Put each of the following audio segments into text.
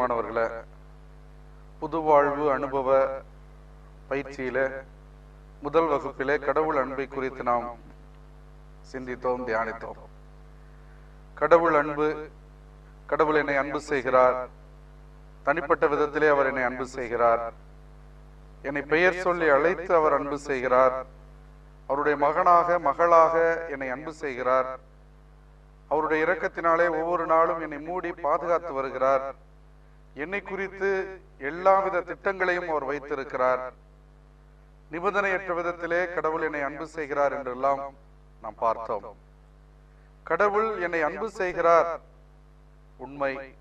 பிரியமானவர்களே புது வாழ்வு அனுபவ பயிற்சியில முதல் வகுப்பிலே கடவுள் அன்பை குறித்து நாம் சிந்தித்தோம் தியானித்தோம். கடவுள் அன்பு கடவுள் என்னை அன்பு செய்கிறார். தனிப்பட்ட விதத்திலே அவர் என்னை அன்பு செய்கிறார். என்னை பெயர் சொல்லி அழைத்து அவர் அன்பு செய்கிறார். அவருடைய மகனாக மகளாக என்னை அன்பு செய்கிறார். அவருடைய இரக்கத்தினாலே ஒவ்வொரு நாளும் என்னை மூடி பாதுகாத்து வருகிறார். என்னை குறித்து எல்லாவித திட்டங்களையும் அவர் வைத்திருக்கிறார். நிபந்தனையற்ற விதத்திலே கடவுள் என்னை அன்பு செய்கிறார் என்றெல்லாம் நாம் பார்த்தோம். கடவுள் என்னை அன்பு செய்கிறார். உண்மை.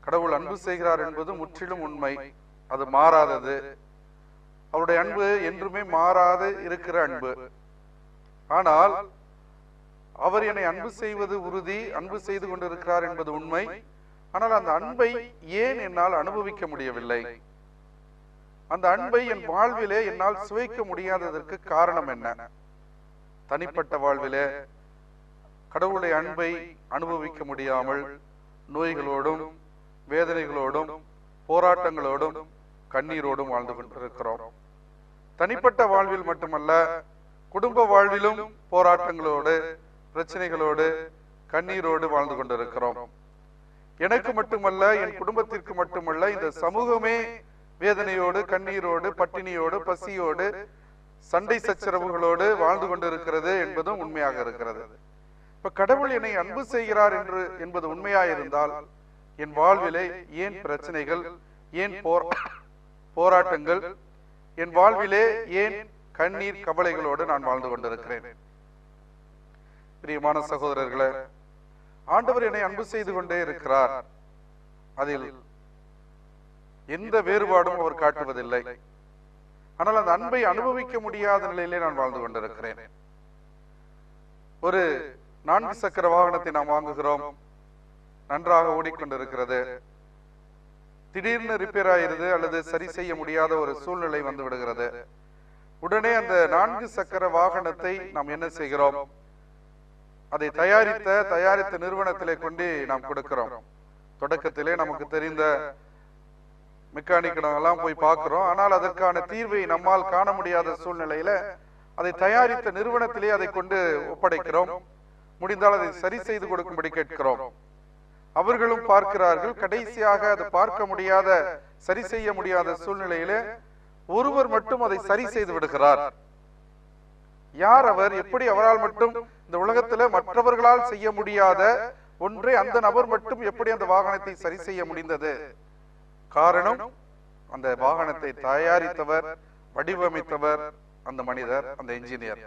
கடவுள் அன்பு செய்கிறார் என்பது முற்றிலும் உண்மை. அது மாறாதது. அவருடைய அன்பு என்றுமே மாறாது இருக்கிற அன்பு. ஆனால் அவர் என்னை அன்பு செய்வது உறுதி அன்பு செய்து கொண்டிருக்கிறார் என்பது உண்மை. ஆனால் அந்த அன்பை ஏன் என்னால் அனுபவிக்க முடியவில்லை? அந்த அன்பை என் வாழ்விலே என்னால் சுவைக்க முடியாததற்கு காரணம் என்ன? தனிப்பட்ட வாழ்விலே கடவுளுடைய அன்பை அனுபவிக்க முடியாமல் நோய்களோடும் வேதனைகளோடும் போராட்டங்களோடும் கண்ணீரோடும் வாழ்ந்து கொண்டிருக்கிறோம். தனிப்பட்ட வாழ்வில் மட்டுமல்ல குடும்ப வாழ்விலும் போராட்டங்களோடு பிரச்சனைகளோடு கண்ணீரோடு வாழ்ந்து கொண்டிருக்கிறோம். எனக்கு மட்டுமல்ல என் குடும்பத்திற்கு மட்டுமல்ல இந்த சமூகமே வேதனையோடு கண்ணீரோடு பட்டினியோடு பசியோடு சண்டை சச்சரவுகளோடு வாழ்ந்து கொண்டிருக்கிறது என்பதும் உண்மையாக இருக்கிறது. இப்ப கடவுள் என்னை அன்பு செய்கிறார் என்று என்பது உண்மையாயிருந்தால் என் வாழ்விலே ஏன் பிரச்சனைகள் ஏன் போர் போராட்டங்கள் என் வாழ்விலே ஏன் கண்ணீர் கவலைகளோடு நான் வாழ்ந்து கொண்டிருக்கிறேன்? பிரியமான சகோதரர்களை ஆண்டவர் என்னை அன்பு செய்து கொண்டே இருக்கிறார். அதில் எந்த வேறுபாடும் அவர் காட்டுவதில்லை. ஆனால் அந்த அன்பை அனுபவிக்க முடியாத நிலையிலே நான் வாழ்ந்து கொண்டிருக்கிறேன். ஒரு நான்கு சக்கர வாகனத்தை நாம் வாங்குகிறோம். நன்றாக ஓடிக்கொண்டிருக்கிறது. திடீர்னு ரிப்பேர் ஆயிருது அல்லது சரி செய்ய முடியாத ஒரு சூழ்நிலை வந்து விடுகிறது. உடனே அந்த நான்கு சக்கர வாகனத்தை நாம் என்ன செய்கிறோம்? அதை தயாரித்த தயாரித்த நிறுவனத்திலே கொண்டு நாம் கொடுக்கிறோம். தொடக்கத்திலே நமக்கு தெரிந்த மெக்கானிக்கிடம் எல்லாம் போய் பார்க்கிறோம். ஆனால் அதற்கான தீர்வை நம்மால் காண முடியாத சூழ்நிலையில அதை தயாரித்த நிறுவனத்திலே அதை கொண்டு ஒப்படைக்கிறோம். முடிந்தால் அதை சரி செய்து கொடுக்கும்படி கேட்கிறோம். அவர்களும் பார்க்கிறார்கள் கடைசியாக அதை பார்க்க முடியாத சரி செய்ய முடியாத சூழ்நிலையிலே ஒருவர் மட்டும் அதை சரி செய்து விடுகிறார். யார் அவர்? எப்படி அவரால் மட்டும் இந்த உலகத்துல மற்றவர்களால் செய்ய முடியாத ஒன்றை அந்த நபர் மட்டும் எப்படி அந்த வாகனத்தை சரி செய்ய முடிந்தது? காரணம் அந்த வாகனத்தை தயாரித்தவர் வடிவமைத்தவர் அந்த மனிதர் அந்த இன்ஜினியர்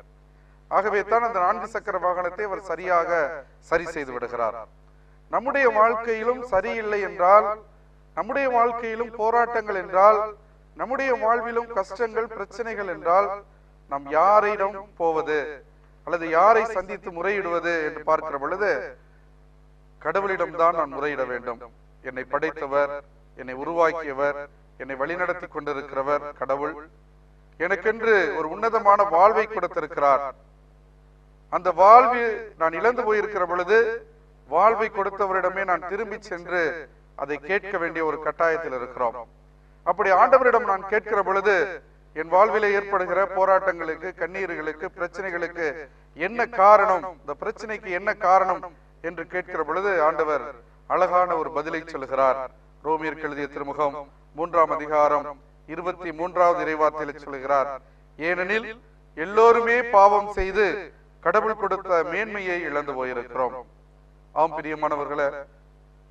ஆகவே தான் அந்த நான்கு சக்கர வாகனத்தை அவர் சரியாக சரி செய்து விடுகிறார். நம்முடைய வாழ்க்கையிலும் சரியில்லை என்றால் நம்முடைய வாழ்க்கையிலும் போராட்டங்கள் என்றால் நம்முடைய வாழ்விலும் கஷ்டங்கள் பிரச்சனைகள் என்றால் நாம் யாரிடம் போவது? அல்லது யாரை சந்தித்து முறையிடுவது என்று பார்க்கிற பொழுது கடவுளிடம் தான் நான் முறையிட வேண்டும். என்னை படைத்தவர் என்னை உருவாக்கியவர் என்னை வழிநடத்தி கொண்டிருக்கிறவர் கடவுள். எனக்கென்று ஒரு உன்னதமான வாழ்வை கொடுத்திருக்கிறார். அந்த வாழ்வில் நான் இழந்து போயிருக்கிற பொழுது வாழ்வை கொடுத்தவரிடமே நான் திரும்பி சென்று அதை கேட்க வேண்டிய ஒரு கட்டாயத்தில் இருக்கிறோம். அப்படி ஆண்டவரிடம் நான் கேட்கிற பொழுது என் வாழ்வில ஏற்படுகிற போராட்டங்களுக்கு கண்ணீர்களுக்கு பிரச்சனைகளுக்கு என்ன காரணம்? இந்த பிரச்சனைக்கு என்ன காரணம் என்று கேட்கிற பொழுது ஆண்டவர் அழகான ஒரு பதிலை சொல்கிறார். ரோமியர் எழுதிய திருமுகம் மூன்றாம் அதிகாரம் இருபத்தி மூன்றாவது இறைவார்த்தையில் சொல்கிறார். ஏனெனில் எல்லோருமே பாவம் செய்து கடவுள் கொடுத்த மேன்மையை இழந்து போயிருக்கிறோம். ஆம் பிரியமானவர்களே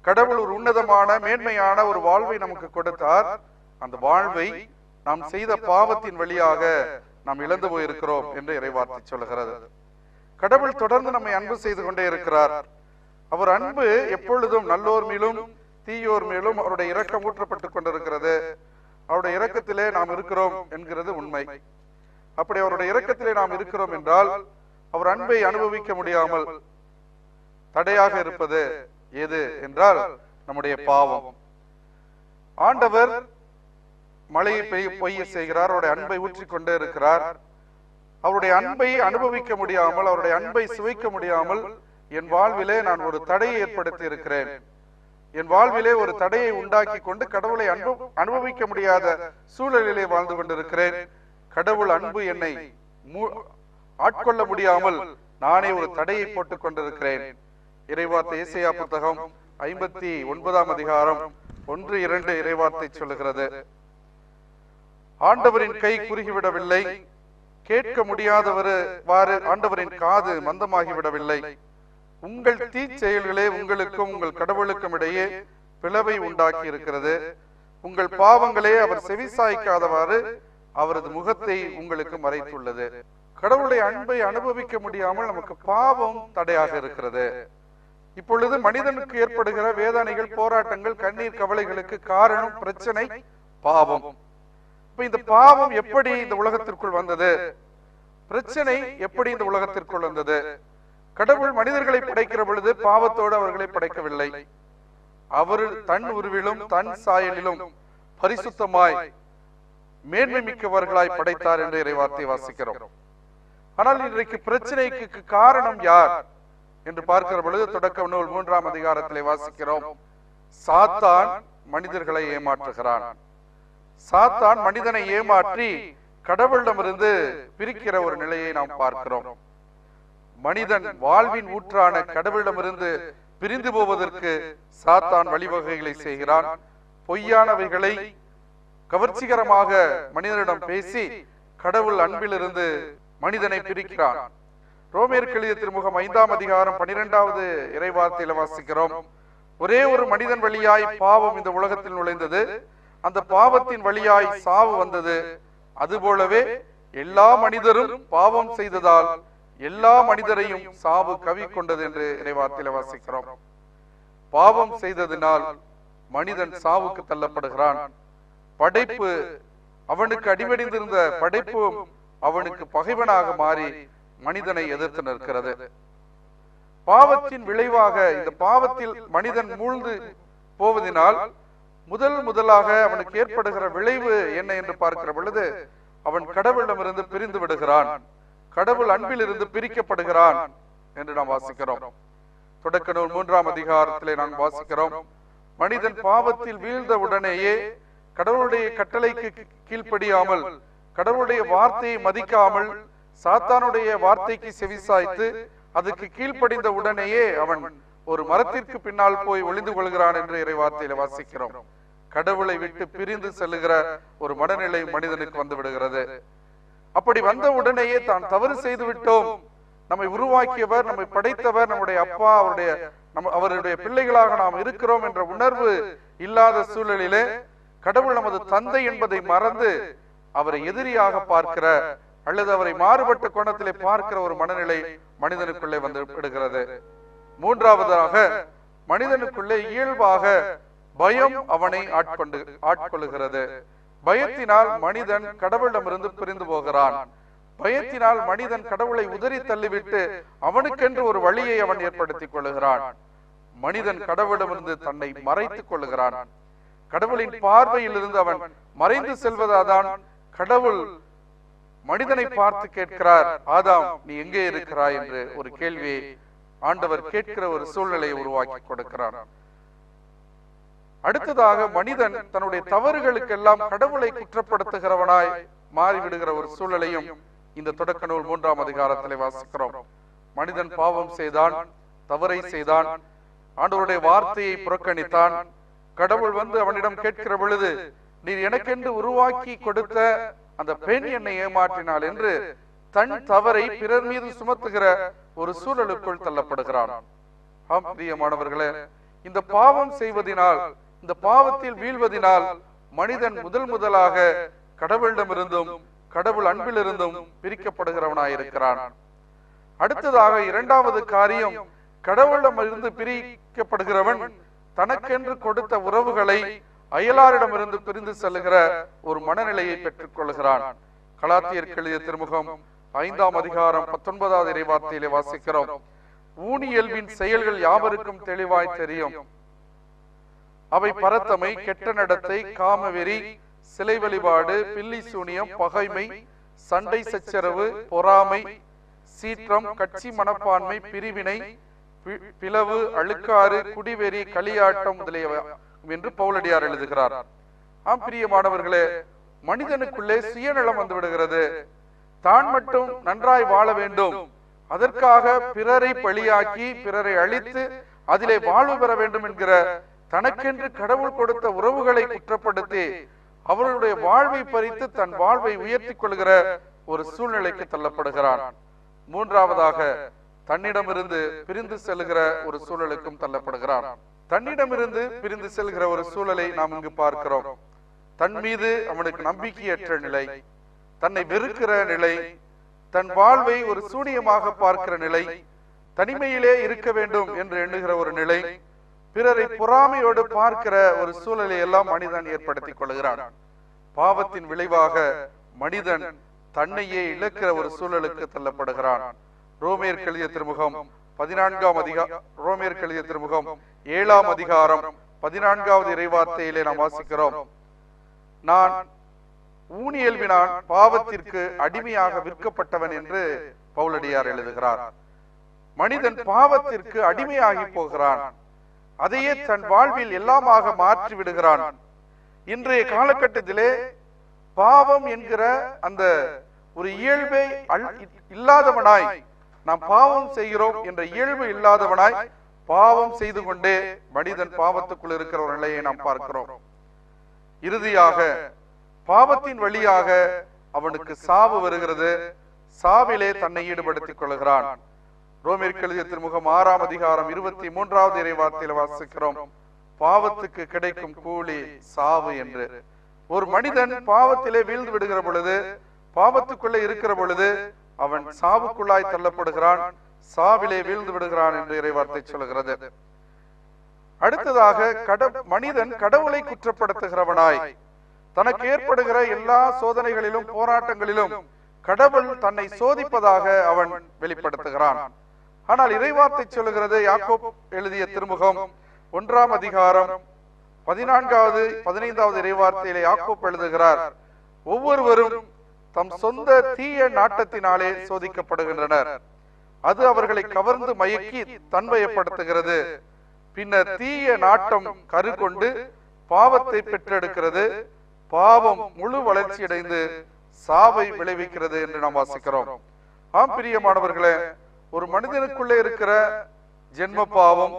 கடவுள் ஒரு உன்னதமான மேன்மையான ஒரு வாழ்வை நமக்கு கொடுத்தார். அந்த வாழ்வை நாம் செய்த பாவத்தின் வழியாக நாம் இழந்து போயிருக்கிறோம் என்று இறைவார்த்தை சொல்கிறது கடவுள் தொடர்ந்து நம்மை அன்பு செய்து கொண்டே இருக்கிறார். அவர் அன்பு எப்பொழுதும் நல்லோர் மேலும் தீயோர் மேலும் அவருடைய இரக்கம் ஊற்றப்பட்டுக் கொண்டிருக்கிறது. அவருடைய இரக்கத்திலே நாம் இருக்கிறோம் என்கிறது உண்மை. அப்படி அவருடைய இரக்கத்திலே நாம் இருக்கிறோம் என்றால் அவர் அன்பை அனுபவிக்க முடியாமல் தடையாக இருப்பது எது என்றால் நம்முடைய பாவம். ஆண்டவர் மழையை பெய்ய பொய்ய செய்கிறார் அவருடைய அன்பை ஊற்றிக்கொண்டே இருக்கிறார். அவருடைய அன்பை அனுபவிக்க முடியாமல் அவருடைய அன்பை சுவைக்க முடியாமல் என் வாழ்விலே நான் ஒரு தடையை ஏற்படுத்தி இருக்கிறேன் என் வாழ்விலே ஒரு தடையை உண்டாக்கி கொண்டு கடவுளை அன்பு அனுபவிக்க முடியாத சூழலிலே வாழ்ந்து கொண்டிருக்கிறேன். கடவுள் அன்பு என்னை ஆட்கொள்ள முடியாமல் நானே ஒரு தடையை போட்டுக் கொண்டிருக்கிறேன். இறைவார்த்தை இசையா புத்தகம் ஐம்பத்தி ஒன்பதாம் அதிகாரம் ஒன்று இரண்டு இறைவார்த்தை சொல்லுகிறது. ஆண்டவரின் கை குறுகிவிடவில்லை. கேட்க முடியாதவரு ஆண்டவரின் காது மந்தமாகிவிடவில்லை. உங்கள் தீச்செயல்களே உங்களுக்கும் உங்கள் கடவுளுக்கும் இடையே பிளவை உண்டாக்கி இருக்கிறது உங்கள் பாவங்களே அவர் செவிசாய்க்காதவாறு அவரது முகத்தை உங்களுக்கு மறைத்துள்ளது. கடவுளுடைய அன்பை அனுபவிக்க முடியாமல் நமக்கு பாவம் தடையாக இருக்கிறது. இப்பொழுது மனிதனுக்கு ஏற்படுகிற வேதனைகள் போராட்டங்கள் கண்ணீர் கவலைகளுக்கு காரணம் பிரச்சனை பாவம். இப்ப இந்த பாவம் எப்படி இந்த உலகத்திற்குள் வந்தது? பிரச்சனை எப்படி இந்த உலகத்திற்குள் வந்தது? கடவுள் மனிதர்களை படைக்கிற பொழுது பாவத்தோடு அவர்களை படைக்கவில்லை. அவர் தன் உருவிலும் தன் சாயலிலும் பரிசுத்தமாய் மேன்மை மிக்கவர்களாய் படைத்தார் என்று இறைவார்த்தை வாசிக்கிறோம். ஆனால் இன்றைக்கு பிரச்சனைக்கு காரணம் யார் என்று பார்க்கிற பொழுது தொடக்க நூல் மூன்றாம் அதிகாரத்திலே வாசிக்கிறோம். சாத்தான் மனிதர்களை ஏமாற்றுகிறான். சாத்தான் மனிதனை ஏமாற்றி கடவுளிடமிருந்து பிரிக்கிற ஒரு நிலையை நாம் பார்க்கிறோம். மனிதன் வாழ்வின் ஊற்றான கடவுளிடமிருந்து பிரிந்து போவதற்கு சாத்தான் வழிவகைகளை செய்கிறான். பொய்யானவைகளை கவர்ச்சிகரமாக மனிதனிடம் பேசி கடவுள் அன்பிலிருந்து மனிதனை பிரிக்கிறான். ரோமேர் கெளிய திருமுகம் ஐந்தாம் அதிகாரம் பனிரெண்டாவது இறைவார்த்தையில வாசிக்கிறோம். ஒரே ஒரு மனிதன் வழியாய் பாவம் இந்த உலகத்தில் நுழைந்தது. அந்த பாவத்தின் வழியாய் சாவு வந்தது. அதுபோலவே எல்லா மனிதரும் பாவம் செய்ததால் எல்லா மனிதரையும் சாவு கவி கொண்டது என்று இறைவார்த்தையில வாசிக்கிறோம். பாவம் செய்ததினால் மனிதன் சாவுக்கு தள்ளப்படுகிறான். படைப்பு அவனுக்கு அடிபடிந்திருந்த படைப்பும் அவனுக்கு பகைவனாக மாறி மனிதனை எதிர்த்து நிற்கிறது. பாவத்தின் விளைவாக இந்த பாவத்தில் மனிதன் மூழ்ந்து போவதினால் முதல் முதலாக அவனுக்கு ஏற்படுகிற விளைவு என்ன என்று பார்க்கிற பொழுது அவன் கடவுளிடமிருந்து பிரிந்து விடுகிறான். கடவுள் அன்பிலிருந்து பிரிக்கப்படுகிறான் என்று நாம் வாசிக்கிறோம். தொடக்க நூல் மூன்றாம் அதிகாரத்திலே நாம் வாசிக்கிறோம். மனிதன் பாவத்தில் வீழ்ந்த உடனேயே கடவுளுடைய கட்டளைக்கு கீழ்ப்படியாமல் கடவுளுடைய வார்த்தையை மதிக்காமல் சாத்தானுடைய வார்த்தைக்கு செவிசாய்த்து அதுக்கு கீழ்ப்படிந்த உடனேயே அவன் ஒரு மரத்திற்கு பின்னால் போய் ஒளிந்து கொள்கிறான் என்று இறை வார்த்தையில வாசிக்கிறோம். கடவுளை விட்டு பிரிந்து செல்லுகிற ஒரு மனநிலை மனிதனுக்கு வந்து விடுகிறது அப்படி வந்த உடனேயே தான் தவறு செய்து விட்டோம். நம்மை உருவாக்கியவர் நம்மை படைத்தவர் நம்முடைய அப்பா அவருடைய அவருடைய பிள்ளைகளாக நாம் இருக்கிறோம் என்ற உணர்வு இல்லாத சூழலிலே கடவுள் நமது தந்தை என்பதை மறந்து அவரை எதிரியாக பார்க்கிற அல்லது அவரை மாறுபட்ட கோணத்திலே பார்க்கிற ஒரு மனநிலை மனிதனுக்குள்ளே வந்து விடுகிறது. மூன்றாவதாக மனிதனுக்குள்ளே இயல்பாக பயம் அவனை ஆட்கொண்டு ஆட்கொள்ளுகிறது. பயத்தினால் மனிதன் கடவுளிடமிருந்து பிரிந்து போகிறான். பயத்தினால் மனிதன் கடவுளை உதறி தள்ளிவிட்டு அவனுக்கென்று ஒரு வழியை அவன் ஏற்படுத்திக் கொள்ளுகிறான். மனிதன் கடவுளிடமிருந்து தன்னை மறைத்துக் கொள்ளுகிறான். கடவுளின் பார்வையில் இருந்து அவன் மறைந்து செல்வதாதான் கடவுள் மனிதனை பார்த்து கேட்கிறார் ஆதாம் நீ எங்கே இருக்கிறாய்? என்று ஒரு கேள்வியை ஆண்டவர் கேட்கிற ஒரு சூழ்நிலையை உருவாக்கி கொடுக்கிறான். அடுத்ததாக மனிதன் தன்னுடைய தவறுகளுக்கெல்லாம் கடவுளை குற்றப்படுத்துகிறவனாய் மாறிவிடுகிற ஒரு சூழலையும் இந்த தொடக்க நூல் மூன்றாம் அதிகாரத்திலே வாசிக்கிறோம். மனிதன் பாவம் செய்தான் தவறை செய்தான் ஆண்டவருடைய வார்த்தையை புறக்கணித்தான். கடவுள் வந்து அவனிடம் கேட்கிற பொழுது நீர் எனக்கென்று உருவாக்கி கொடுத்த அந்த பெண் என்னை ஏமாற்றினாள் என்று தன் தவறை பிறர் மீது சுமத்துகிற ஒரு சூழலுக்குள் தள்ளப்படுகிறான். ஆம் பிரியமானவர்களே இந்த பாவம் செய்வதினால் இந்த பாவத்தில் வீழ்வதினால் மனிதன் முதல் முதலாக கடவுளிடமிருந்தும் கடவுள் அன்பிலிருந்தும் பிரிக்கப்படுகிறவனாயிருக்கிறான். அடுத்ததாக இரண்டாவது காரியம் கடவுளிடமிருந்து பிரிக்கப்படுகிறவன் தனக்கென்று கொடுத்த உறவுகளை அயலாரிடமிருந்து பிரிந்து செல்லுகிற ஒரு மனநிலையை பெற்றுக் கொள்கிறான் கலாத்தியர் எழுதிய திருமுகம் ஐந்தாம் அதிகாரம் பத்தொன்பதாவது இறைவார்த்தையிலே வாசிக்கிறோம். ஊனியல்வின் செயல்கள் யாவருக்கும் தெளிவாய் தெரியும். அவை பரத்தமை கெட்ட நடத்தை காமவெறி சிலை வழிபாடு பில்லி சூனியம் பகைமை சண்டை சச்சரவு பொறாமை சீற்றம் கட்சி மனப்பான்மை பிரிவினை பிளவு அழுக்காறு குடிவெறி களியாட்டம் முதலியவை என்று பவுலடியார் எழுதுகிறார். ஆம் பிரியமானவர்களே மனிதனுக்குள்ளே சுயநலம் வந்து விடுகிறது தான் மட்டும் நன்றாய் வாழ வேண்டும். அதற்காக பிறரை பழியாக்கி பிறரை அழித்து அதிலே வாழ்வு பெற வேண்டும் என்கிற தனக்கென்று கடவுள் கொடுத்த உறவுகளை குற்றப்படுத்தி அவர்களுடைய வாழ்வை பறித்து தன் வாழ்வை உயர்த்தி கொள்கிற ஒரு சூழ்நிலைக்கு தள்ளப்படுகிறான். மூன்றாவதாக தன்னிடமிருந்து பிரிந்து செல்கிற ஒரு சூழலுக்கும் தள்ளப்படுகிறான். தன்னிடமிருந்து பிரிந்து செல்கிற ஒரு சூழலை நாம் இங்கு பார்க்கிறோம். தன் மீது அவனுக்கு நம்பிக்கையற்ற நிலை தன்னை வெறுக்கிற நிலை தன் வாழ்வை ஒரு சூனியமாக பார்க்கிற நிலை தனிமையிலே இருக்க வேண்டும் என்று எண்ணுகிற ஒரு நிலை பிறரை பொறாமையோடு பார்க்கிற ஒரு சூழலை எல்லாம் மனிதன் ஏற்படுத்திக் கொள்கிறான் பாவத்தின் விளைவாக மனிதன் தன்னையே இழக்கிற ஒரு சூழலுக்கு தள்ளப்படுகிறான். ரோமேர் கெளிய திருமுகம் பதினான்காம் அதிகாரம் ரோமேர் கெளிய திருமுகம் ஏழாம் அதிகாரம் பதினான்காவது இறைவார்த்தையிலே நாம் வாசிக்கிறோம். நான் ஊனியல்வினான் பாவத்திற்கு அடிமையாக விற்கப்பட்டவன் என்று பவுலடியார் எழுதுகிறார். மனிதன் பாவத்திற்கு அடிமையாகி போகிறான். அதையே தன் வாழ்வில் எல்லாமாக மாற்றி விடுகிறான் இன்றைய காலகட்டத்திலே பாவம் என்கிற அந்த ஒரு இயல்பை இல்லாதவனாய் நாம் பாவம் செய்கிறோம் என்ற இயல்பு இல்லாதவனாய் பாவம் செய்து கொண்டே மனிதன் பாவத்துக்குள் இருக்கிற ஒரு நிலையை நாம் பார்க்கிறோம். இறுதியாக பாவத்தின் வழியாக அவனுக்கு சாவு வருகிறது. சாவிலே தன்னை ஈடுபடுத்திக் கொள்கிறான். ரோமிற்கு எழுதிய திருமுகம் ஆறாம் அதிகாரம் இருபத்தி மூன்றாவது இறைவார்த்தையில் வாசிக்கிறோம். பாவத்துக்கு கிடைக்கும் கூலி சாவு என்று. ஒரு மனிதன் பாவத்திலே வீழ்ந்து விடுகிற பொழுது பாவத்துக்குள்ளே இருக்கிற பொழுது அவன் சாவுக்குள்ளாய் தள்ளப்படுகிறான் சாவிலே வீழ்ந்து விடுகிறான் என்று இறைவார்த்தை சொல்கிறது அடுத்ததாக கட மனிதன் கடவுளை குற்றப்படுத்துகிறவனாய் தனக்கு ஏற்படுகிற எல்லா சோதனைகளிலும் போராட்டங்களிலும் கடவுள் தன்னை சோதிப்பதாக அவன் வெளிப்படுத்துகிறான். ஆனால் இறைவார்த்தை சொல்லுகிறது யாக்கோப் எழுதிய திருமுகம் ஒன்றாம் அதிகாரம் பதினான்காவது பதினைந்தாவது இறைவார்த்தையிலே யாக்கோப் எழுதுகிறார் ஒவ்வொருவரும் தம் சொந்த தீய நாட்டத்தினாலே சோதிக்கப்படுகின்றனர். அது அவர்களை கவர்ந்து மயக்கி தன்வயப்படுத்துகிறது பின்னர் தீய நாட்டம் கரு கொண்டு பாவத்தை பெற்றெடுக்கிறது. பாவம் முழு வளர்ச்சியடைந்து சாவை விளைவிக்கிறது என்று நாம் வாசிக்கிறோம். ஆம் பிரியமானவர்களே ஒரு மனிதனுக்குள்ளே இருக்கிற ஜென்ம பாவம்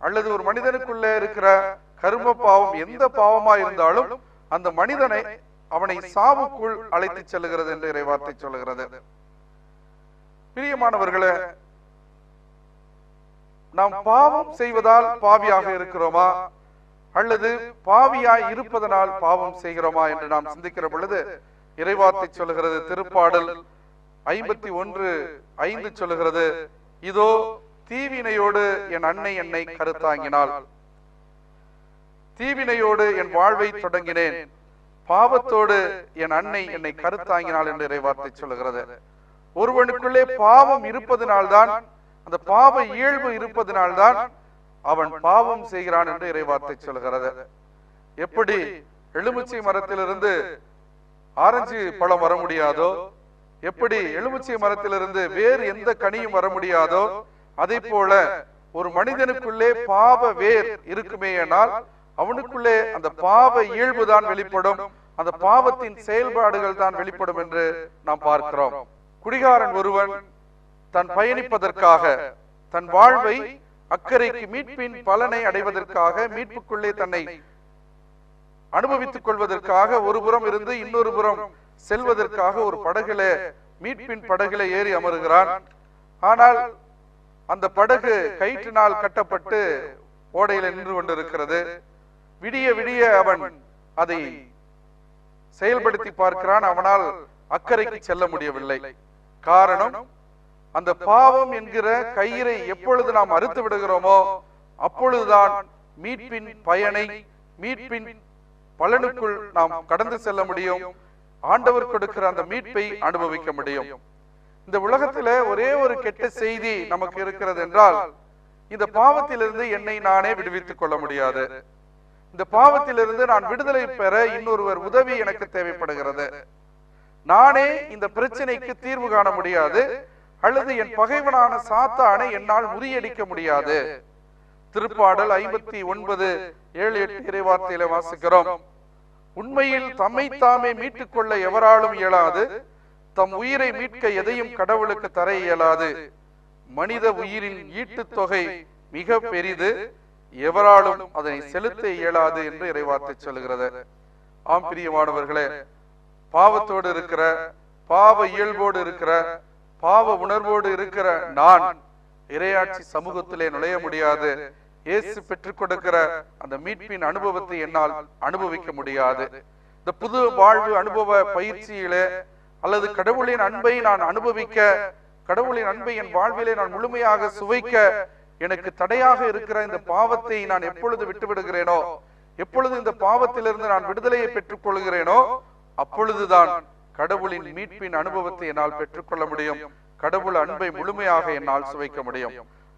அல்லது ஒரு மனிதனுக்குள்ளே இருக்கிற கரும பாவம் எந்த பாவமா இருந்தாலும் அந்த மனிதனை அவனை சாவுக்குள் அழைத்து செல்லுகிறது என்று இறைவார்த்தை சொல்லுகிறது. பிரியமானவர்களே நாம் பாவம் செய்வதால் பாவியாக இருக்கிறோமா? அல்லது பாவியாய் இருப்பதனால் பாவம் செய்கிறோமா என்று நாம் சிந்திக்கிற பொழுது இறைவார்த்தை சொல்லுகிறது திருப்பாடல் ஐம்பத்தி ஒன்று ஐந்து சொல்லுகிறது இதோ தீவினையோடு என் அன்னை என்னை கருத்தாங்கினாள். தீவினையோடு என் வாழ்வை தொடங்கினேன். பாவத்தோடு என் அன்னை என்னை கருத்தாங்கினாள் என்று இறைவார்த்தை சொல்லுகிறது. ஒருவனுக்குள்ளே பாவம் இருப்பதனால்தான் அந்த பாவ இயல்பு இருப்பதனால்தான் அவன் பாவம் செய்கிறான் என்று இறைவார்த்தை சொல்கிறது எப்படி? எலுமிச்சை மரத்திலிருந்து ஆரஞ்சு பழம் வர முடியாதோ? எப்படி எலுமிச்சை மரத்திலிருந்து வேறு எந்த கனியும் வர முடியாதோ அதை போல ஒரு மனிதனுக்குள்ளே பாவ வேர் இருக்குமேயானால் அவனுக்குள்ளே அந்த பாவ இயல்பு தான் வெளிப்படும். அந்த பாவத்தின் செயல்பாடுகள் தான் வெளிப்படும் என்று நாம் பார்க்கிறோம். குடிகாரன் ஒருவன் தன் பயணிப்பதற்காக தன் வாழ்வை அக்கறைக்கு மீட்பின் பலனை அடைவதற்காக மீட்புக்குள்ளே தன்னை அனுபவித்துக் கொள்வதற்காக ஒரு புறம் இருந்து இன்னொரு புறம் செல்வதற்காக ஒரு படகுல மீட்பின் படகுல ஏறி அமருகிறான். ஆனால் அந்த படகு கயிற்றினால் கட்டப்பட்டு ஓடையில நின்று கொண்டிருக்கிறது. விடிய விடிய அவன் அதை செயல்படுத்தி பார்க்கிறான். அவனால் அக்கறைக்கு செல்ல முடியவில்லை. காரணம் அந்த பாவம் என்கிற கயிறை எப்பொழுது நாம் அறுத்து விடுகிறோமோ அப்பொழுதுதான் மீட்பின் பயனை மீட்பின் பலனுக்குள் நாம் கடந்து செல்ல முடியும். ஆண்டவர் கொடுக்கிற அந்த மீட்பை அனுபவிக்க முடியும். இந்த உலகத்துல ஒரே ஒரு கெட்ட செய்தி நமக்கு இருக்கிறது என்றால் இந்த பாவத்திலிருந்து என்னை நானே விடுவித்துக் கொள்ள முடியாது. இந்த பாவத்திலிருந்து நான் விடுதலை பெற இன்னொருவர் உதவி எனக்கு தேவைப்படுகிறது. நானே இந்த பிரச்சனைக்கு தீர்வு காண முடியாது. அல்லது என் பகைவனான சாத்தானை என்னால் முறியடிக்க முடியாது. திருப்பாடல் ஐம்பத்தி ஒன்பது ஏழு எட்டு இறைவார்த்தையில வாசிக்கிறோம். உண்மையில் தம்மை தாமே மீட்டுக் கொள்ள எவராலும் இயலாது. தம் உயிரை மீட்க எதையும் கடவுளுக்கு தர இயலாது. மனித உயிரின் ஈட்டுத் தொகை மிக பெரிது. எவராலும் அதனை செலுத்த இயலாது என்று இறைவார்த்தை சொல்கிறது ஆம் பிரியமானவர்களே பாவத்தோடு இருக்கிற பாவ இயல்போடு இருக்கிற பாவ உணர்வோடு இருக்கிற நான் இரையாட்சி சமூகத்திலே நுழைய முடியாது. இயேசு பெற்றுக் கொடுக்கிற அந்த மீட்பின் அனுபவத்தை என்னால் அனுபவிக்க முடியாது. இந்த புது வாழ்வு அனுபவ பயிற்சியிலே அல்லது கடவுளின் அன்பை நான் அனுபவிக்க கடவுளின் அன்பை என் வாழ்விலே நான் முழுமையாக சுவைக்க எனக்கு தடையாக இருக்கிற இந்த பாவத்தை நான் எப்பொழுது விட்டு விடுகிறேனோ எப்பொழுது இந்த பாவத்திலிருந்து நான் விடுதலையை பெற்றுக் கொள்கிறேனோ அப்பொழுதுதான் கடவுளின் மீட்பின் அனுபவத்தை என்னால் பெற்றுக்கொள்ள முடியும். கடவுள் அன்பை முழுமையாக என்னால் சுவைக்க முடியும்.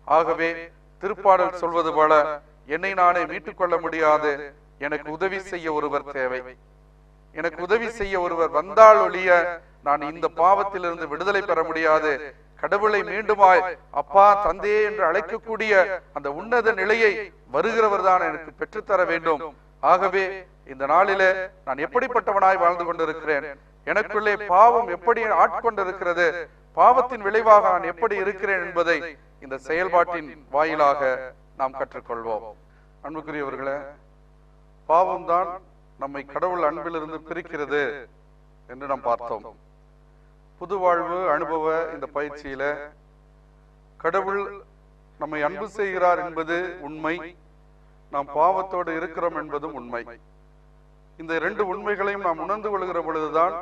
ஆகவே திருப்பாடல் சொல்வது போல என்னை நானே மீட்டுக் கொள்ள முடியாது. எனக்கு உதவி செய்ய ஒருவர் தேவை. எனக்கு உதவி செய்ய ஒருவர் வந்தால் ஒழிய நான் இந்த பாவத்திலிருந்து விடுதலை பெற முடியாது. கடவுளை மீண்டுமாய் அப்பா தந்தையே என்று அழைக்கக்கூடிய அந்த உன்னத நிலையை வருகிறவர் தான் எனக்கு பெற்றுத்தர வேண்டும். ஆகவே இந்த நாளிலே நான் எப்படிப்பட்டவனாய் வாழ்ந்து கொண்டிருக்கிறேன்? எனக்குள்ளே பாவம் எப்படி ஆட்கொண்டிருக்கிறது? பாவத்தின் விளைவாக நான் எப்படி இருக்கிறேன் என்பதை இந்த செயல்பாட்டின் வாயிலாக நாம் கற்றுக்கொள்வோம். அன்புக்குரியவர்களே பாவம்தான் நம்மை கடவுள் அன்பிலிருந்து பிரிக்கிறது என்று நாம் பார்த்தோம். புது வாழ்வு அனுபவ இந்த பயிற்சியில கடவுள் நம்மை அன்பு செய்கிறார் என்பது உண்மை நாம் பாவத்தோடு இருக்கிறோம் என்பதும் உண்மை. இந்த இரண்டு உண்மைகளையும் நாம் உணர்ந்து கொள்கிற பொழுதுதான்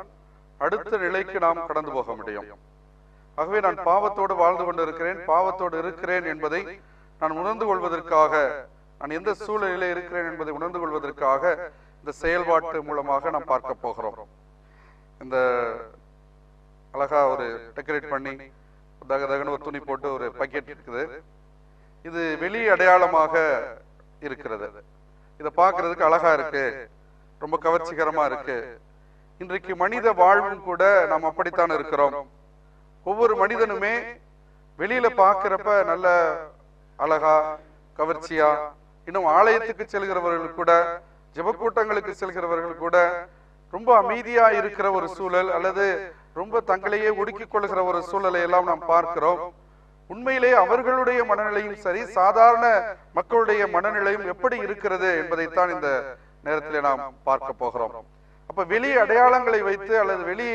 அடுத்த நிலைக்கு நாம் கடந்து போக முடியும். ஆகவே நான் பாவத்தோடு வாழ்ந்து கொண்டிருக்கிறேன் பாவத்தோடு இருக்கிறேன் என்பதை நான் உணர்ந்து கொள்வதற்காக நான் எந்த சூழலிலே இருக்கிறேன் என்பதை உணர்ந்து கொள்வதற்காக இந்த செயல்பாட்டு மூலமாக நாம் பார்க்க போகிறோம். இந்த அழகா ஒரு டெக்கரேட் பண்ணி தக ஒரு துணி போட்டு ஒரு பக்கெட் இருக்குது. இது வெளி அடையாளமாக இருக்கிறது. இதை பார்க்கறதுக்கு அழகா இருக்கு. ரொம்ப கவர்ச்சிகரமா இருக்கு. இன்றைக்கு மனித வாழ்வும் கூட நாம் அப்படித்தான் இருக்கிறோம். ஒவ்வொரு மனிதனுமே வெளியில பாக்குறப்ப நல்ல அழகா கவர்ச்சியா இன்னும் ஆலயத்துக்கு செல்கிறவர்கள் கூட ஜபக்கூட்டங்களுக்கு செல்கிறவர்கள் கூட ரொம்ப அமைதியா இருக்கிற ஒரு சூழல் அல்லது ரொம்ப தங்களையே ஒடுக்கிக் கொள்கிற ஒரு சூழலை எல்லாம் நாம் பார்க்கிறோம். உண்மையிலே அவர்களுடைய மனநிலையும் சரி சாதாரண மக்களுடைய மனநிலையும் எப்படி இருக்கிறது என்பதைத்தான் இந்த நேரத்திலே நாம் பார்க்க போகிறோம். அப்ப வெளி அடையாளங்களை வைத்து அல்லது வெளி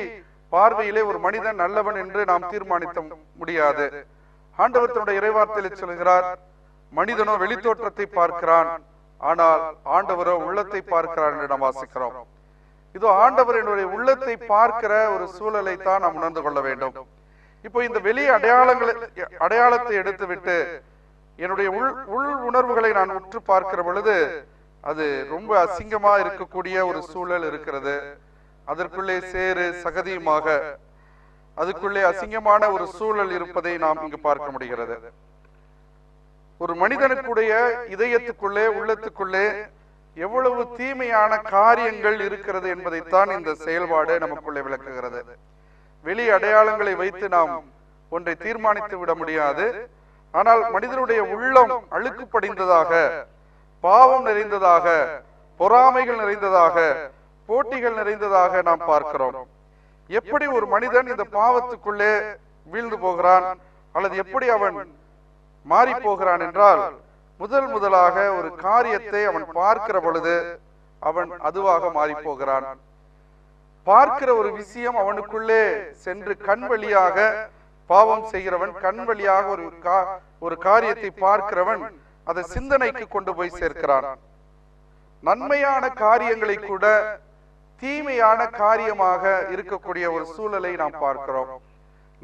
பார்வையிலே ஒரு மனிதன் நல்லவன் என்று நாம் தீர்மானித்த முடியாது. ஆண்டவர் தன்னுடைய சொல்கிறார் மனிதனோ வெளித்தோற்றத்தை பார்க்கிறான் ஆனால் ஆண்டவரோ உள்ளத்தை பார்க்கிறார் என்று நாம் வாசிக்கிறோம். இதோ ஆண்டவர் என்னுடைய உள்ளத்தை பார்க்கிற ஒரு சூழலை தான் நாம் உணர்ந்து கொள்ள வேண்டும். இப்போ இந்த வெளி அடையாளங்களை அடையாளத்தை எடுத்துவிட்டு என்னுடைய உள் உள் உணர்வுகளை நான் உற்று பார்க்கிற பொழுது அது ரொம்ப அசிங்கமா இருக்கக்கூடிய ஒரு சூழல் இருக்கிறது. அதற்குள்ளே சேறு சகதியுமாக அதுக்குள்ளே அசிங்கமான ஒரு சூழல் இருப்பதை நாம் இங்கு பார்க்க முடிகிறது. ஒரு மனிதனுக்குடைய இதயத்துக்குள்ளே உள்ளத்துக்குள்ளே எவ்வளவு தீமையான காரியங்கள் இருக்கிறது என்பதைத்தான் இந்த செயல்பாடு நமக்குள்ளே விளக்குகிறது. வெளி அடையாளங்களை வைத்து நாம் ஒன்றை தீர்மானித்து விட முடியாது. ஆனால் மனிதனுடைய உள்ளம் அழுக்கு படிந்ததாக பாவம் நிறைந்ததாக பொறாமைகள் நிறைந்ததாக போட்டிகள் நிறைந்ததாக நாம் பார்க்கிறோம். எப்படி ஒரு மனிதன் இந்த பாவத்துக்குள்ளே வீழ்ந்து போகிறான் அல்லது எப்படி அவன் மாறி போகிறான் என்றால் முதல் முதலாக ஒரு காரியத்தை அவன் பார்க்கிற பொழுது அவன் அதுவாக மாறி போகிறான். பார்க்கிற ஒரு விஷயம் அவனுக்குள்ளே சென்று கண் வழியாக பாவம் செய்கிறவன் கண் வழியாக ஒரு கா- ஒரு காரியத்தை பார்க்கிறவன் அதை சிந்தனைக்கு கொண்டு போய் சேர்க்கிறான். நன்மையான காரியங்களை கூட தீமையான காரியமாக இருக்கக்கூடிய ஒரு சூழலை நாம் பார்க்கிறோம்.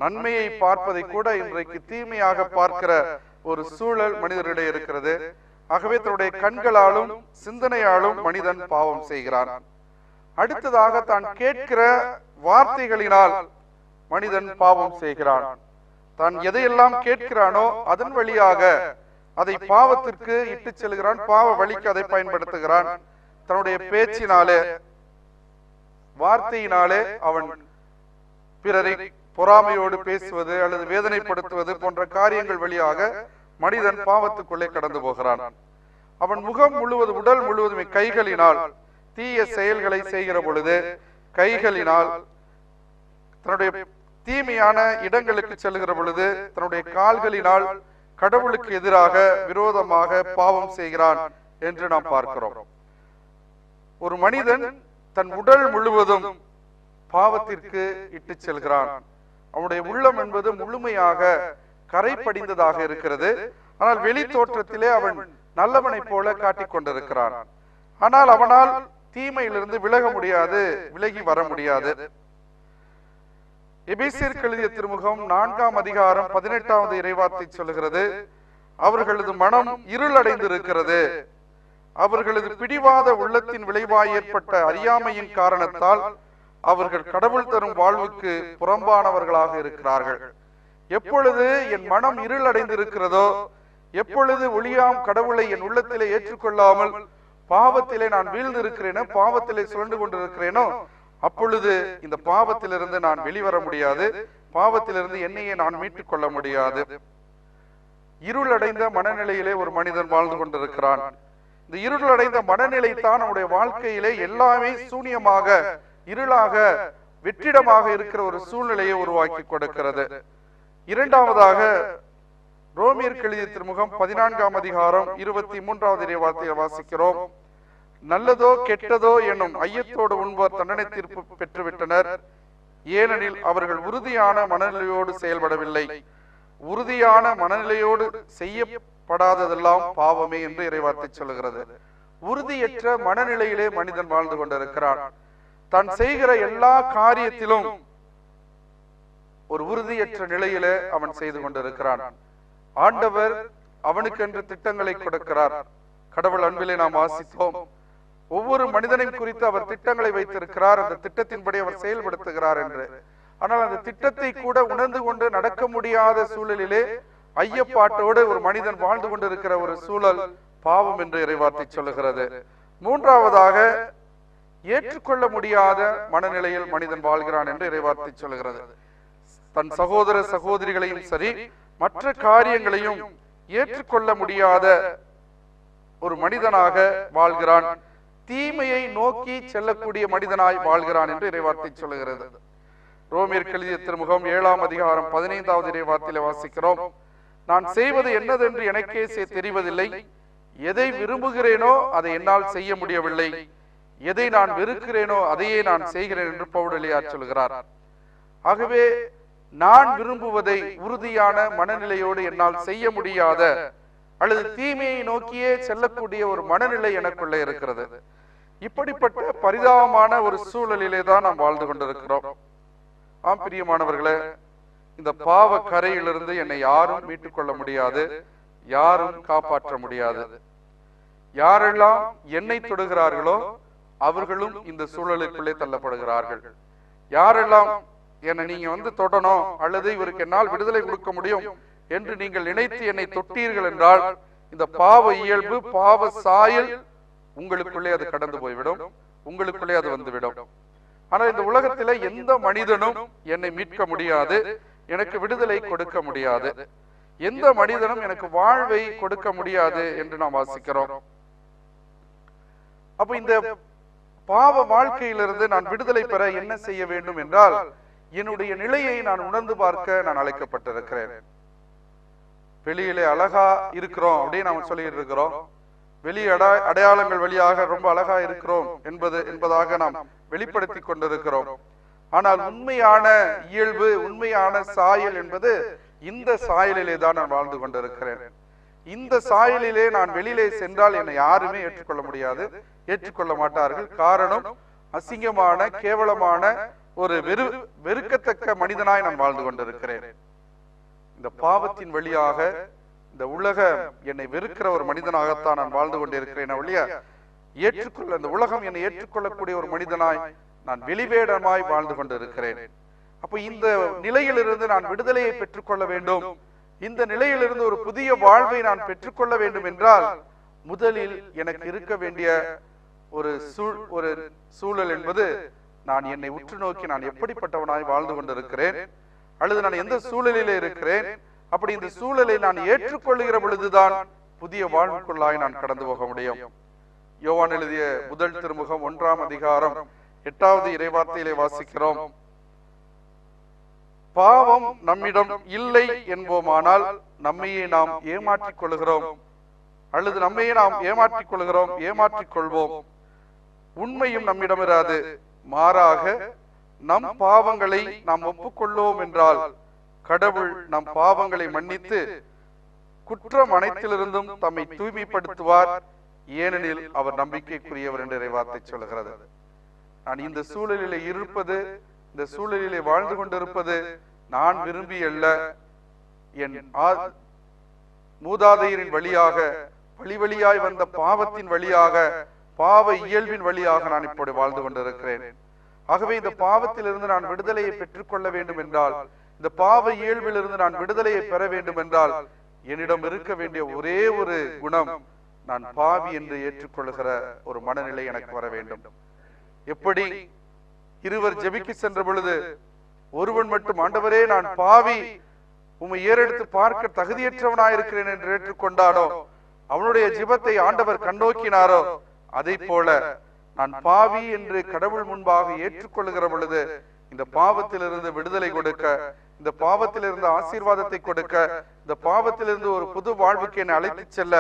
நன்மையை பார்ப்பதை கூட இன்றைக்கு தீமையாக பார்க்கிற ஒரு சூழல் மனிதனிடையே இருக்கிறது. ஆகவே தன்னுடைய கண்களாலும் சிந்தனையாலும் மனிதன் பாவம் செய்கிறான். அடுத்ததாக தான் கேட்கிற வார்த்தைகளினால் மனிதன் பாவம் செய்கிறான். தான் எதையெல்லாம் கேட்கிறானோ அதன் வழியாக அதை பாவத்திற்கு இட்டு செல்கிறான் பாவ வழிக்கு அதை பயன்படுத்துகிறான். தன்னுடைய பேச்சினாலே வார்த்தையினாலே அவன் பிறரை பொறாமையோடு பேசுவது அல்லது வேதனைப்படுத்துவது போன்ற காரியங்கள் வழியாக மனிதன் பாவத்துக்குள்ளே கடந்து போகிறான். அவன் முகம் முழுவதும் உடல் முழுவதும் கைகளினால் தீய செயல்களை செய்கிற பொழுது கைகளினால் தன்னுடைய தீமையான இடங்களுக்கு செல்கிற பொழுது தன்னுடைய கால்களினால் கடவுளுக்கு எதிராக விரோதமாக பாவம் செய்கிறான் என்று நாம் பார்க்கிறோம். ஒரு மனிதன் தன் உடல் முழுவதும் பாவத்திற்கு இட்டு செல்கிறான். அவனுடைய உள்ளம் என்பது முழுமையாக கரை படிந்ததாக இருக்கிறது. ஆனால் வெளி தோற்றத்திலே அவன் நல்லவனை போல காட்டிக் கொண்டிருக்கிறான். ஆனால் அவனால் தீமையிலிருந்து விலக முடியாது விலகி வர முடியாது. எபேசியருக்கு எழுதிய திருமுகம் நான்காம் அதிகாரம் பதினெட்டாவது இறைவார்த்தை சொல்கிறது அவர்களது மனம் இருளடைந்து இருக்கிறது அவர்களது பிடிவாத உள்ளத்தின் விளைவாய் ஏற்பட்ட அறியாமையின் காரணத்தால் அவர்கள் கடவுள் தரும் வாழ்வுக்கு புறம்பானவர்களாக இருக்கிறார்கள். எப்பொழுது என் மனம் இருள் அடைந்திருக்கிறதோ எப்பொழுது ஒளியாம் கடவுளை என் உள்ளத்திலே ஏற்றுக்கொள்ளாமல் பாவத்திலே நான் வீழ்ந்து இருக்கிறேனோ பாவத்திலே சுழண்டு கொண்டிருக்கிறேனோ அப்பொழுது இந்த பாவத்திலிருந்து நான் வெளிவர முடியாது. பாவத்திலிருந்து என்னையே நான் மீட்டுக் கொள்ள முடியாது. இருளடைந்த மனநிலையிலே ஒரு மனிதன் வாழ்ந்து கொண்டிருக்கிறான். இந்த இருள் அடைந்த மனநிலை தான் நம்முடைய வாழ்க்கையிலே எல்லாமே சூனியமாக இருளாக வெற்றிடமாக இருக்கிற ஒரு சூழ்நிலையை உருவாக்கி கொடுக்கிறது. இரண்டாவதாக ரோமியர் எழுதிய திருமுகம் பதினான்காம் அதிகாரம் இருபத்தி மூன்றாவது இறைவார்த்தையை வாசிக்கிறோம். நல்லதோ கெட்டதோ என்னும் ஐயத்தோடு உண்போர் தண்டனை தீர்ப்பு பெற்றுவிட்டனர். ஏனெனில் அவர்கள் உறுதியான மனநிலையோடு செயல்படவில்லை. உறுதியான மனநிலையோடு செய்ய படாததெல்லாம் பாவமே என்று இறைவார்த்தை சொல்லுகிறது. உறுதியற்ற மனநிலையிலே மனிதன் வாழ்ந்து கொண்டிருக்கிறான். தான் செய்கிற எல்லா காரியத்திலும் ஒரு உறுதியற்ற நிலையிலே அவன் செய்து கொண்டிருக்கிறான். ஆண்டவர் அவனுக்கென்று திட்டங்களை கொடுக்கிறார். கடவுள் அன்பிலே நாம் வாசித்தோம். ஒவ்வொரு மனிதனையும் குறித்து அவர் திட்டங்களை வைத்திருக்கிறார். அந்த திட்டத்தின்படி அவர் செயல்படுத்துகிறார் என்று. ஆனால் அந்த திட்டத்தை கூட உணர்ந்து கொண்டு நடக்க முடியாத சூழலிலே ஐயப்பாட்டோடு ஒரு மனிதன் வாழ்ந்து கொண்டிருக்கிற ஒரு சூழல் பாவம் என்று இறைவார்த்தை சொல்லுகிறது. மூன்றாவதாக ஏற்றுக்கொள்ள முடியாத மனநிலையில் மனிதன் வாழ்கிறான் என்று இறைவார்த்தை சொல்லுகிறது. தன் சகோதர சகோதரிகளையும் சரி மற்ற காரியங்களையும் ஏற்றுக்கொள்ள முடியாத ஒரு மனிதனாக வாழ்கிறான். தீமையை நோக்கி செல்லக்கூடிய மனிதனாய் வாழ்கிறான் என்று இறைவார்த்தை சொல்லுகிறது. ரோமியர் எழுதிய திருமுகம் ஏழாம் அதிகாரம் பதினைந்தாவது இறைவார்த்தையில வாசிக்கிறோம். நான் செய்வது என்னதென்று எனக்கே தெரிவதில்லை. எதை விரும்புகிறேனோ அதை என்னால் செய்ய முடியவில்லை. எதை நான் வெறுக்கிறேனோ அதையே நான் செய்கிறேன் என்று பவுடலியார் சொல்கிறார். ஆகவே நான் விரும்புவதை உறுதியான மனநிலையோடு என்னால் செய்ய முடியாத அல்லது தீமையை நோக்கியே செல்லக்கூடிய ஒரு மனநிலை எனக்குள்ளே இருக்கிறது. இப்படிப்பட்ட பரிதாபமான ஒரு சூழலிலே தான் நாம் வாழ்ந்து கொண்டிருக்கிறோம். ஆம் பிரியமானவர்களே இந்த பாவ கரையிலிருந்து என்னை யாரும் மீட்டுக் கொள்ள முடியாது யாரும் காப்பாற்ற முடியாது. யாரெல்லாம் என்னை தொடுகிறார்களோ அவர்களும் இந்த சூழலுக்குள்ளே தள்ளப்படுகிறார்கள். யாரெல்லாம் என்னை நீங்க வந்து தொடணும் அல்லது இவருக்கு என்னால் விடுதலை கொடுக்க முடியும் என்று நீங்கள் நினைத்து என்னை தொட்டீர்கள் என்றால் இந்த பாவ இயல்பு பாவ சாயல் உங்களுக்குள்ளே அது கடந்து போய்விடும் உங்களுக்குள்ளே அது வந்துவிடும். ஆனால் இந்த உலகத்தில் எந்த மனிதனும் என்னை மீட்க முடியாது எனக்கு விடுதலை கொடுக்க முடியாது. எந்த மனிதனும் எனக்கு வாழ்வை கொடுக்க முடியாது என்று நாம் வாசிக்கிறோம். அப்ப இந்த பாவ வாழ்க்கையிலிருந்து நான் விடுதலை பெற என்ன செய்ய வேண்டும் என்றால் என்னுடைய நிலையை நான் உணர்ந்து பார்க்க நான் அழைக்கப்பட்டிருக்கிறேன். வெளியிலே அழகா இருக்கிறோம் அப்படின்னு நாம சொல்லிட்டு இருக்கிறோம் வெளி அடா- அடையாளங்கள் வழியாக ரொம்ப அழகா இருக்கிறோம் என்பது என்பதாக நாம் வெளிப்படுத்தி கொண்டிருக்கிறோம். ஆனால் உண்மையான இயல்பு உண்மையான சாயல் என்பது இந்த சாயலிலே தான் நான் வாழ்ந்து கொண்டிருக்கிறேன். இந்த சாயலிலே நான் வெளியிலே சென்றால் என்னை யாருமே ஏற்றுக்கொள்ள முடியாது ஏற்றுக்கொள்ள மாட்டார்கள். காரணம் அசிங்கமான கேவலமான ஒரு வெறு வெறுக்கத்தக்க மனிதனாய் நான் வாழ்ந்து கொண்டிருக்கிறேன். இந்த பாவத்தின் வழியாக இந்த உலக என்னை வெறுக்கிற ஒரு மனிதனாகத்தான் நான் வாழ்ந்து கொண்டிருக்கிறேன் ஒழிய ஏற்றுக்கொள்ள இந்த உலகம் என்னை ஏற்றுக்கொள்ளக்கூடிய ஒரு மனிதனாய் நான் வெளிவேடமாய் வாழ்ந்து கொண்டிருக்கிறேன். அப்ப இந்த நிலையிலிருந்து நான் விடுதலையை பெற்றுக்கொள்ள வேண்டும். இந்த நிலையிலிருந்து ஒரு புதிய வாழ்வை நான் பெற்றுக்கொள்ள வேண்டும் என்றால் முதலில் எனக்கு இருக்க வேண்டிய ஒரு சூழ் ஒரு சூழல் என்பது நான் என்னை உற்று நோக்கி நான் எப்படிப்பட்டவனாய் வாழ்ந்து கொண்டிருக்கிறேன். அல்லது நான் எந்த சூழலிலே இருக்கிறேன். அப்படி இந்த சூழலை நான் ஏற்றுக்கொள்ளுகிற பொழுதுதான் புதிய வாழ்வுக்குள்ளாய் நான் கடந்து போக முடியும். யோவான் எழுதிய முதல் திருமுகம் ஒன்றாம் அதிகாரம் எட்டாவது இறைவார்த்தையிலே வாசிக்கிறோம். பாவம் நம்மிடம் இல்லை என்போமானால் நம்மையே நாம் ஏமாற்றிக் கொள்கிறோம் அல்லது நம்மையே நாம் ஏமாற்றிக் கொள்கிறோம் ஏமாற்றிக் கொள்வோம் உண்மையும் நம்மிடம் இராது மாறாக நம் பாவங்களை நாம் ஒப்புக்கொள்வோம் என்றால் கடவுள் நம் பாவங்களை மன்னித்து குற்றம் அனைத்திலிருந்தும் தம்மை தூய்மைப்படுத்துவார். ஏனெனில் அவர் நம்பிக்கைக்குரியவர் என்று இறைவார்த்தை சொல்கிறது. நான் இந்த சூழலிலே இருப்பது இந்த சூழலிலே வாழ்ந்து கொண்டிருப்பது நான் விரும்பி அல்ல என் மூதாதையரின் வழியாக வழி வழியாய் வந்த பாவத்தின் வழியாக பாவ இயல்பின் வழியாக நான் இப்படி வாழ்ந்து கொண்டிருக்கிறேன். ஆகவே இந்த பாவத்திலிருந்து நான் விடுதலையை பெற்றுக்கொள்ள வேண்டும் என்றால் இந்த பாவ இயல்பிலிருந்து நான் விடுதலையை பெற வேண்டும் என்றால் என்னிடம் இருக்க வேண்டிய ஒரே ஒரு குணம் நான் பாவி என்று ஏற்றுக்கொள்கிற ஒரு மனநிலை எனக்கு வர வேண்டும். எப்படி இருவர் ஜெபிக்க சென்ற பொழுது ஒருவன் மட்டும் ஆண்டவரே நான் பாவி. உம்மை ஏறெடுத்து பார்க்க தகுதியற்றவனாயிருக்கிறேன் என்று ஏற்றுக்கொண்டானோ? அவனுடைய ஜெபத்தை ஆண்டவர் கண்ணோக்கினாரோ? அதை போல நான் பாவி என்று கடவுள் முன்பாக ஏற்றுக்கொள்ளுகிற பொழுது இந்த பாவத்திலிருந்து விடுதலை கொடுக்க இந்த பாவத்திலிருந்து ஆசீர்வாதத்தை கொடுக்க இந்த பாவத்திலிருந்து ஒரு புது வாழ்வுக்கு என்னை அழைத்துச் செல்ல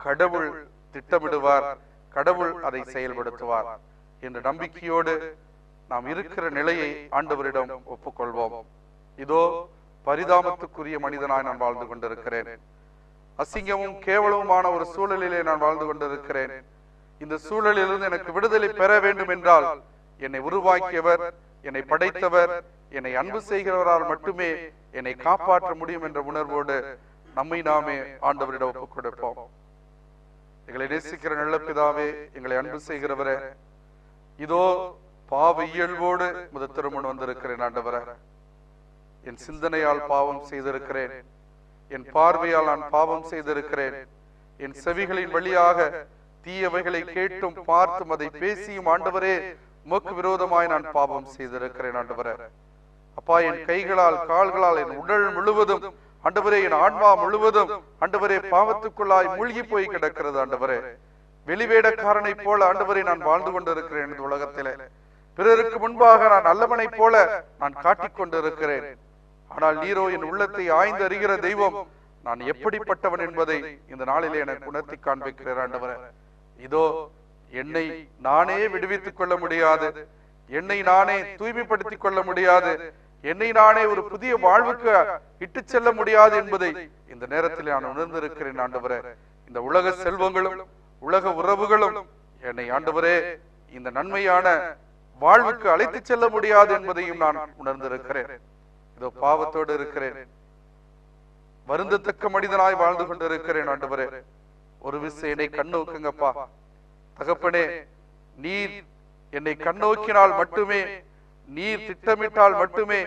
கடவுள் திட்டமிடுவார். கடவுள் அதை செயல்படுத்துவார். என்ற நம்பிக்கையோடு நாம் இருக்கிற நிலையை ஆண்டவரிடம் ஒப்புக்கொள்வோம். இதோ பரிதாபத்துக்குரிய மனிதனாய் நான் வாழ்ந்து கொண்டிருக்கிறேன். அசிங்கமும் கேவலமுமான ஒரு சூழலிலே நான் வாழ்ந்து கொண்டிருக்கிறேன். இந்த சூழலிலிருந்து எனக்கு விடுதலை பெற வேண்டும் என்றால் என்னை உருவாக்கியவர் என்னை படைத்தவர் என்னை அன்பு செய்கிறவரால் மட்டுமே என்னை காப்பாற்ற முடியும் என்ற உணர்வோடு நம்மை நாமே ஆண்டவரிடம் ஒப்புக் கொடுப்போம் எங்களை நேசிக்கிற நல்ல பிதாவே எங்களை அன்பு செய்கிறவரே இதோ பாவ இயல்போடு முத திருமணம் வந்திருக்கிறேன் ஆண்டவர. என் சிந்தனையால் பாவம் செய்திருக்கிறேன். என் பார்வையால் நான் பாவம் செய்திருக்கிறேன். என் செவிகளின் வழியாக தீயவைகளை கேட்டும் பார்த்தும் அதை பேசியும் ஆண்டவரே முக்கு விரோதமாய் நான் பாவம் செய்திருக்கிறேன் ஆண்டவர. அப்பா என் கைகளால் கால்களால் என் உடல் முழுவதும் ஆண்டவரே என் ஆன்மா முழுவதும் ஆண்டவரே பாவத்துக்குள்ளாய் மூழ்கி போய் கிடக்கிறது ஆண்டவரே. வெளிவேடக்காரனைப் போல ஆண்டவரை நான் வாழ்ந்து கொண்டிருக்கிறேன் எனது உலகத்திலே. பிறருக்கு முன்பாக நான் நல்லவனைப் போல நான் காட்டிக் கொண்டிருக்கிறேன். ஆனால் நீரோ என் உள்ளத்தை ஆய்ந்து அறிகிற தெய்வம் நான் எப்படிப்பட்டவன் என்பதை இந்த நாளிலே எனக்கு உணர்த்தி காண்பிக்கிறேன் ஆண்டவரே. இதோ என்னை நானே விடுவித்துக் கொள்ள முடியாது. என்னை நானே தூய்மைப்படுத்திக் கொள்ள முடியாது. என்னை நானே ஒரு புதிய வாழ்வுக்கு இட்டு செல்ல முடியாது என்பதை இந்த நேரத்தில் நான் உணர்ந்திருக்கிறேன் ஆண்டவரே. இந்த உலக செல்வங்களும் உலக உறவுகளும் என்னை ஆண்டவரே இந்த நன்மையான வாழ்வுக்கு அழைத்து செல்ல முடியாது என்பதையும் நான் உணர்ந்திருக்கிறேன். இதோ பாவத்தோடு இருக்கிறேன். வருந்தத்தக்க மனிதனாய் வாழ்ந்து கொண்டிருக்கிறேன் ஆண்டவரே. ஒரு விசை என்னை கண்ணோக்குங்கப்பா. தகப்பனே நீர் என்னை கண்ணோக்கினால் மட்டுமே நீர் திட்டமிட்டால் மட்டுமே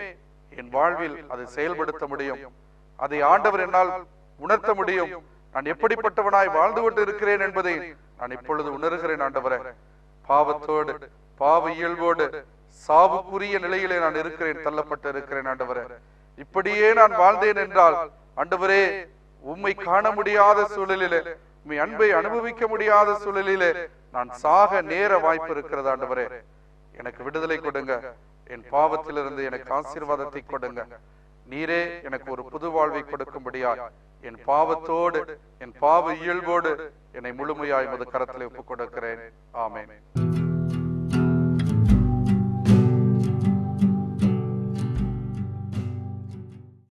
என் வாழ்வில் அதை செயல்படுத்த முடியும். அதை ஆண்டவர் என்னால் உணர்த்த முடியும். நான் எப்படிப்பட்டவனாய் வாழ்ந்து கொண்டு இருக்கிறேன் என்பதை நான் இப்பொழுது உணர்கிறேன் ஆண்டவரே. பாவத்தோடு பாவ இயல்போடு சாவுக்குரிய நிலையிலே நான் இருக்கிறேன் தள்ளப்பட்டு இருக்கிறேன் ஆண்டவரே. இப்படியே நான் வாழ்ந்தேன் என்றால் ஆண்டவரே உம்மை காண முடியாத சூழலிலே உண்மை அன்பை அனுபவிக்க முடியாத சூழலிலே நான் சாக நேர வாய்ப்பு இருக்கிறது ஆண்டவரே. எனக்கு விடுதலை கொடுங்க. என் பாவத்திலிருந்து எனக்கு ஆசீர்வாதத்தை கொடுங்க. நீரே எனக்கு ஒரு புது வாழ்வை கொடுக்கும்படியாய் என் பாவத்தோடு என் பாவ இயல்போடு என்னை முழுமையாய் மது கரத்தில் ஒப்புக் கொடுக்கிறேன் ஆமேன்.